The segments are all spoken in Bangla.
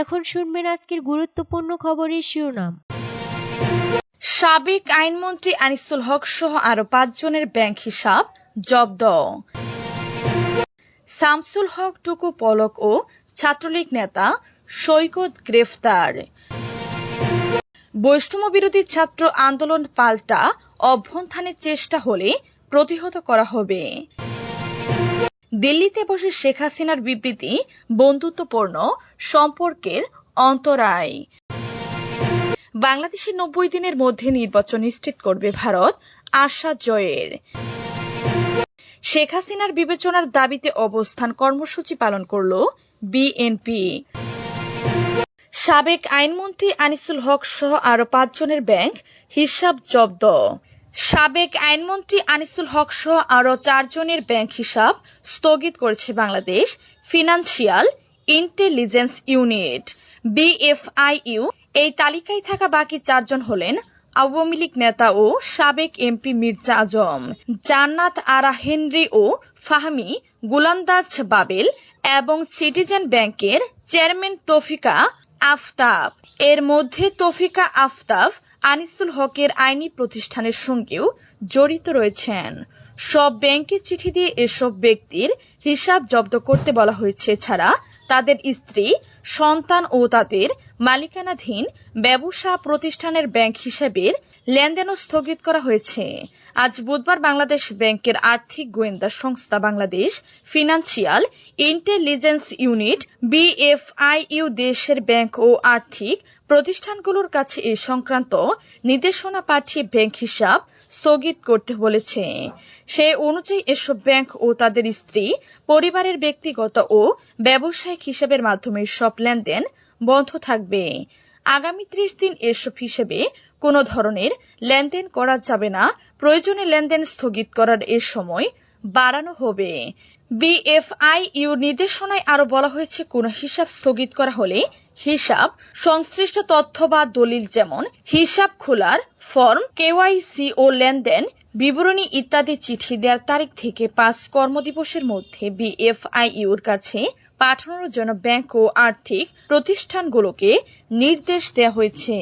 এখন শুনবেন আজকের গুরুত্বপূর্ণ খবরের শিরোনাম। সাবেক আইনমন্ত্রী আনিসুল হক সহ আরও পাঁচজনের ব্যাংক হিসাব জব্দ। শামসুল হক টুকু পলক ও ছাত্রলীগ নেতা সৈকত গ্রেফতার। বৈষম্য বিরোধী ছাত্র আন্দোলন পাল্টা অভ্যন্থানের চেষ্টা হলে প্রতিহত করা হবে। দিল্লিতে বসে শেখ হাসিনার বিবৃতি, বন্ধুত্বপূর্ণ সম্পর্কের অন্তরায়। বাংলাদেশে নব্বই দিনের মধ্যে নির্বাচন নিশ্চিত করবে ভারত, আশা জয়ের। শেখ হাসিনার বিবেচনার দাবিতে অবস্থান কর্মসূচি পালন করল বিএনপি। সাবেক আইনমন্ত্রী আনিসুল হক সহ আরও পাঁচজনের ব্যাংক হিসাব জব্দ। সাবেক আইনমন্ত্রী আনিসুল হক সহ আরও চারজনের ব্যাংক হিসাব স্থগিত করেছে Bangladesh financial intelligence unit, BFIU. এই তালিকায় থাকা বাকি চারজন হলেন আওয়ামী লীগ নেতা ও সাবেক এমপি মির্জা আজম, জান্নাত আরা হেনরি ও ফাহমি গুলান্দাজ বাবেল এবং সিটিজেন ব্যাংকের চেয়ারম্যান তফিকা আফতাব। এর মধ্যে তফিকা আফতাব আনিসুল হকের আইনি প্রতিষ্ঠানের সঙ্গেও জড়িত রয়েছেন। সব ব্যাংকে চিঠি দিয়ে এসব ব্যক্তির হিসাব জব্দ করতে বলা হয়েছে ছাড়া তাদের স্ত্রী, সন্তান ও তাদের মালিকানাধীন ব্যবসা প্রতিষ্ঠানের ব্যাংক হিসেবের লেনদেনও স্থগিত করা হয়েছে। আজ বুধবার বাংলাদেশ ব্যাংকের আর্থিক গোয়েন্দা সংস্থা Bangladesh financial intelligence unit, BFIU দেশের ব্যাংক ও আর্থিক প্রতিষ্ঠানগুলোর কাছে এ সংক্রান্ত নির্দেশনা পাঠিয়ে ব্যাংক হিসাব স্থগিত করতে বলেছে। সে অনুযায়ী এসব ব্যাংক ও তাদের স্ত্রী, পরিবারের ব্যক্তিগত ও ব্যবসায়িক হিসাবের মাধ্যমে সব লেনদেন বন্ধ থাকবে। আগামী ত্রিশ দিন এসব হিসেবে কোনো ধরনের লেনদেন করা যাবে না। প্রয়োজনে লেনদেন স্থগিত করার এ সময় বাড়ানো হবে। বিএফআইইউ নির্দেশনায় আরও বলা হয়েছে, কোন হিসাব স্থগিত করা হলে হিসাব, সংশ্লিষ্ট তথ্য বা দলিল যেমন হিসাব খোলার ফর্ম কেওয়াইসি ও লেনদেন, বিবরণী ইত্যাদি চিঠি দেওয়ার তারিখ থেকে পাঁচ কর্মদিবসের মধ্যে বিএফআইইউর কাছে পাঠানোর জন্য ব্যাংক ও আর্থিক প্রতিষ্ঠানগুলোকে নির্দেশ দেওয়া হয়েছে।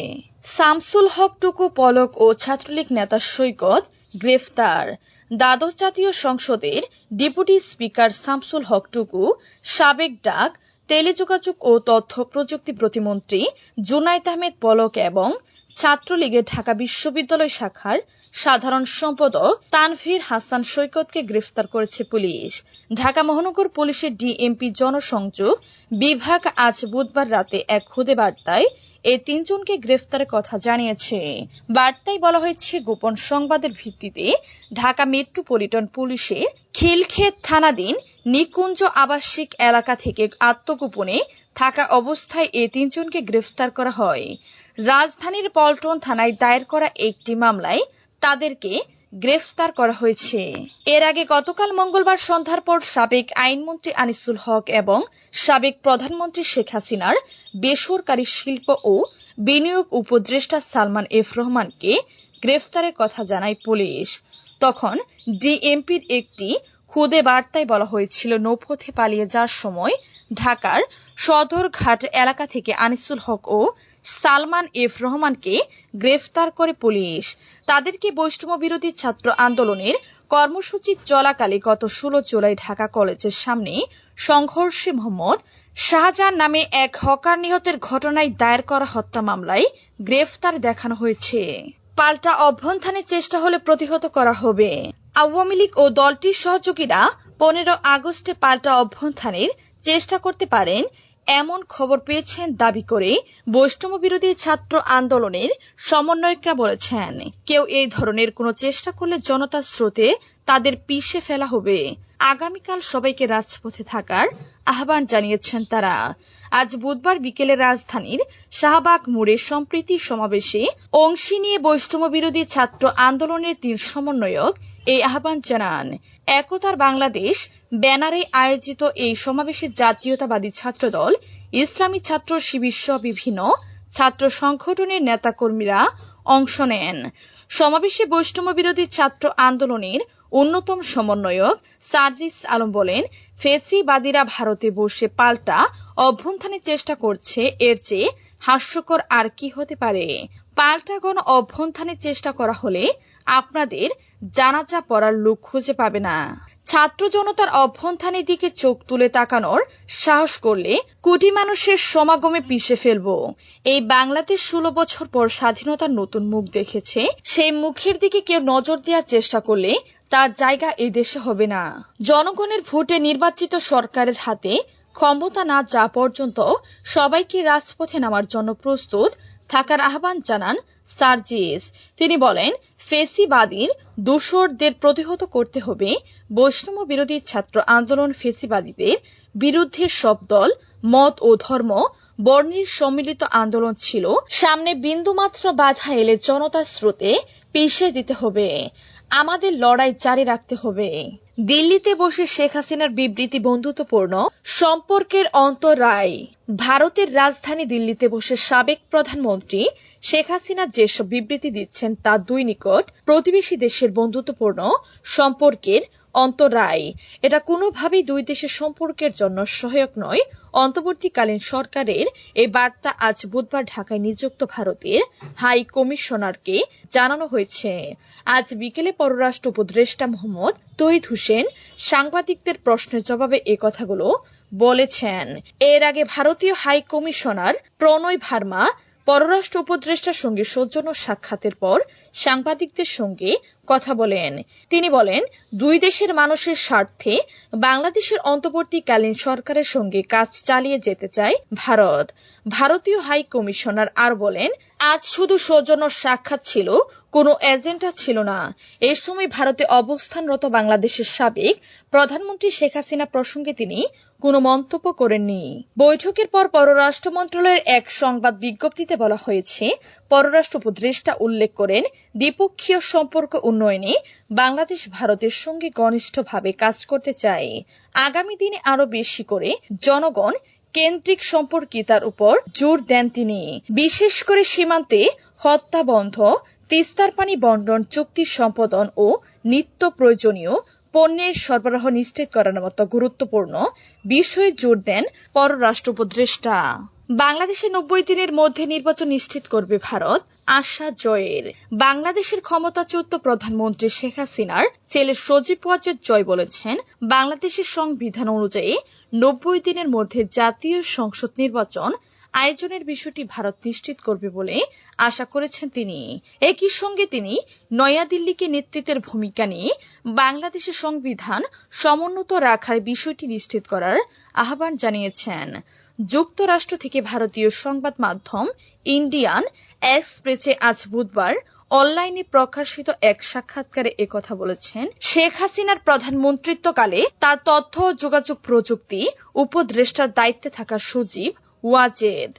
শামসুল হক টুকু পলক ও ছাত্রলীগ নেতা সৈকত গ্রেফতার। দ্বাদশ জাতীয় সংসদের ডেপুটি স্পিকার শামসুল হক টুকু সাবেক ডাক টেলিযোগাযোগ ও তথ্য প্রযুক্তি প্রতিমন্ত্রী জুনাইদ আহমেদ পলক এবং ছাত্রলীগের ঢাকা বিশ্ববিদ্যালয় শাখার সাধারণ সম্পাদক তানভীর হাসান সৈকতকে গ্রেফতার করেছে পুলিশ। ঢাকা মহানগর পুলিশের ডিএমপি জনসংযোগ বিভাগ আজ বুধবার রাতে এক খুদে বার্তায় এই তিনজনকে গ্রেফতারের কথা জানিয়েছে। বার্তায় বলা হয়েছে, গোপন সংবাদের ভিত্তিতে ঢাকা মেট্রোপলিটন পুলিশের খিলক্ষেত থানাধীন নিকুঞ্জ আবাসিক এলাকা থেকে আত্মগোপনে থাকা অবস্থায় এ তিনজনকে গ্রেফতার করা হয়। রাজধানীর পল্টন থানায় দায়ের করা একটি মামলায় তাদেরকে গ্রেফতার করা হয়েছে। এর আগে গতকাল মঙ্গলবার সন্ধ্যার পর সাবেক আইনমন্ত্রী আনিসুল হক এবং সাবেক প্রধানমন্ত্রী শেখ হাসিনার বেসরকারি শিল্প ও বিনিয়োগ উপদেষ্টা সালমান এফ রহমানকে গ্রেফতারের কথা জানায় পুলিশ। তখন ডিএমপির একটি খুদে বার্তায় বলা হয়েছিল, নৌপথে পালিয়ে যাওয়ার সময় ঢাকার সদরঘাট এলাকা থেকে আনিসুল হক ও সালমান এফ রহমানকে গ্রেফতার করে পুলিশ। তাদেরকে বৈষ্ণব বিরোধী ছাত্র আন্দোলনের কর্মসূচি চলাকালে গত ষোলো জুলাই ঢাকা কলেজের সামনে সংঘর্ষে মোহাম্মদ শাহজাহান নামে এক হকার নিহতের ঘটনায় দায়ের করা হত্যা মামলায় গ্রেফতার দেখানো হয়েছে। পাল্টা অভ্যন্থানের চেষ্টা হলে প্রতিহত করা হবে। আওয়ামী লীগ ও দলটির সহযোগীরা পনেরো আগস্টে পাল্টা অভ্যন্থানের চেষ্টা করতে পারেন এমন খবর পেয়েছেন দাবি করে বৈষ্ণব বিরোধী ছাত্র আন্দোলনের সমন্বয়করা বলেছেন, কেউ এই ধরনের কোনো চেষ্টা করলে জনতার স্রোতে তাদের পিষে ফেলা হবে। আগামীকাল সবাইকে রাজপথে থাকার আহ্বান জানিয়েছেন তারা। আজ বুধবার বিকেলে রাজধানীর শাহবাগ মোড়ে সম্প্রীতি সমাবেশে অংশী নিয়ে বৈষ্ণব বিরোধী ছাত্র আন্দোলনের তিন সমন্বয়ক এই আহ্বান জানান। একতার বাংলাদেশ ব্যানারে আয়োজিত এই সমাবেশে জাতীয়তাবাদী ছাত্রদল, ইসলামী ছাত্র শিবির সহ বিভিন্ন ছাত্র সংগঠনের নেতাকর্মীরা অংশ নেন। সমাবেশে বৈষ্ণব বিরোধী ছাত্র আন্দোলনের অন্যতম সমন্বয়ক সার্জিস আলম বলেন, ফেসিবাদীরা ভারতে বসে পাল্টা অভ্যুত্থানের চেষ্টা করছে, এর চেয়ে হাস্যকর আর কি হতে পারে? পাল্টা গণ অভ্যুত্থানের চেষ্টা করা হলে আপনাদের জানাজা পড়ার লোক খুঁজে পাবে না। ছাত্র জনতার অভ্যন্থানের দিকে চোখ তুলে তাকানোর সাহস করলে কোটি মানুষের সমাগমে পিষে ফেলব। এই বাংলাদেশ ষোলো বছর পর স্বাধীনতার নতুন মুখ দেখেছে। সেই মুখের দিকে কেউ নজর দেওয়ার চেষ্টা করলে তার জায়গা এই দেশে হবে না। জনগণের ভোটে নির্বাচিত সরকারের হাতে ক্ষমতা না যা পর্যন্ত সবাইকে রাজপথে নামার জন্য প্রস্তুত থাকার আহ্বান জানান সার্জিস। তিনি বলেন, ফেসিবাদীর দূষরদের প্রতিহত করতে হবে। বৈষ্ণব বিরোধী ছাত্র আন্দোলন ফেসিবাদীদের বিরুদ্ধে সব দল, মত ও ধর্ম বর্ণের সম্মিলিত আন্দোলন ছিল। সামনে বিন্দুমাত্র বাধা এলে জনতার স্রোতে পিষে দিতে হবে। আমাদের লড়াই জারি রাখতে হবে। দিল্লিতে বসে শেখ হাসিনার বিবৃতি বন্ধুত্বপূর্ণ। সম্পর্কের অন্তরায়। ভারতের রাজধানী দিল্লিতে বসে সাবেক প্রধানমন্ত্রী শেখ হাসিনা যেসব বিবৃতি দিচ্ছেন তা দুই নিকট প্রতিবেশী দেশের বন্ধুত্বপূর্ণ। সম্পর্কের অন্তরায়। এটা কোনোভাবেই দুই দেশের সম্পর্কের জন্য সহায়ক নয়। অন্তর্বর্তীকালীন সরকারের এই বার্তা আজ বুধবার ঢাকায় নিযুক্ত ভারতের হাই কমিশনারকে জানানো হয়েছে। আজ বিকেলে পররাষ্ট্র উপদেষ্টা মোহাম্মদ তহিদ হোসেন সাংবাদিকদের প্রশ্নের জবাবে এ কথাগুলো বলেছেন। এর আগে ভারতীয় হাই কমিশনার প্রণয় ভার্মা পররাষ্ট্র উপদেষ্টার সঙ্গে সৌজন্য সাক্ষাতের পর সাংবাদিকদের সঙ্গে কথা বলেন তিনি বলেন, দুই দেশের মানুষের স্বার্থে বাংলাদেশের অন্তর্বর্তীকালীন সরকারের সঙ্গে কাজ চালিয়ে যেতে চায় ভারত। ভারতীয় হাই কমিশনার আর বলেন, আজ শুধু সৌজন্য সাক্ষাৎ ছিল, কোনো এজেন্ডা ছিল না। এই সময় ভারতে অবস্থানরত বাংলাদেশের সাবেক প্রধানমন্ত্রী শেখ হাসিনা প্রসঙ্গে তিনি কোনো মন্তব্য করেননি। বৈঠকের পর পররাষ্ট্র মন্ত্রণালয়ের এক সংবাদ বিজ্ঞপ্তিতে বলা হয়েছে পররাষ্ট্র উপদেষ্টা উল্লেখ করেন, দ্বিপক্ষীয় সম্পর্ক উন্নয়নে বাংলাদেশ ভারতের সঙ্গে ঘনিষ্ঠভাবে কাজ করতে চায়। আগামী দিনে আরও বেশি করে জনগণ কেন্দ্রিক সম্পর্কিতার উপর জোর দেন তিনি। বিশেষ করে সীমান্তে হত্যা বন্ধ তিস্তার পানি বন্টন, চুক্তি সম্পাদন ও নিত্য প্রয়োজনীয় পণ্যের সরবরাহ নিশ্চিত করার মতো গুরুত্বপূর্ণ বিষয়ে জোর দেন পররাষ্ট্র উপদেষ্টা বাংলাদেশে নব্বই দিনের মধ্যে নির্বাচন নিশ্চিত করবে ভারত, আশা জয়ের। বাংলাদেশের ক্ষমতাচ্যুত প্রধানমন্ত্রী শেখ হাসিনার ছেলে সজীব ওয়াজেদ জয় বলেছেন, বাংলাদেশের সংবিধান অনুযায়ী নব্বই দিনের মধ্যে জাতীয় সংসদ নির্বাচন আয়োজনের বিষয়টি ভারত নিশ্চিত করবে বলে আশা করেছেন তিনি। একই সঙ্গে তিনি নয়াদিল্লিকে নেতৃত্বের ভূমিকা নিয়ে বাংলাদেশের সংবিধান সমুন্নত রাখার বিষয়টি নিশ্চিত করার আহ্বান জানিয়েছেন। যুক্তরাষ্ট্র থেকে ভারতীয় সংবাদ মাধ্যম ইন্ডিয়ান এক্সপ্রেসে আজ বুধবার অনলাইনে প্রকাশিত এক সাক্ষাৎকারে একথা বলেছেন, শেখ হাসিনার প্রধানমন্ত্রিত্বকালে তার তথ্য ও যোগাযোগ প্রযুক্তি উপদেষ্টার দায়িত্বে থাকা সজীব ওয়াজেদ।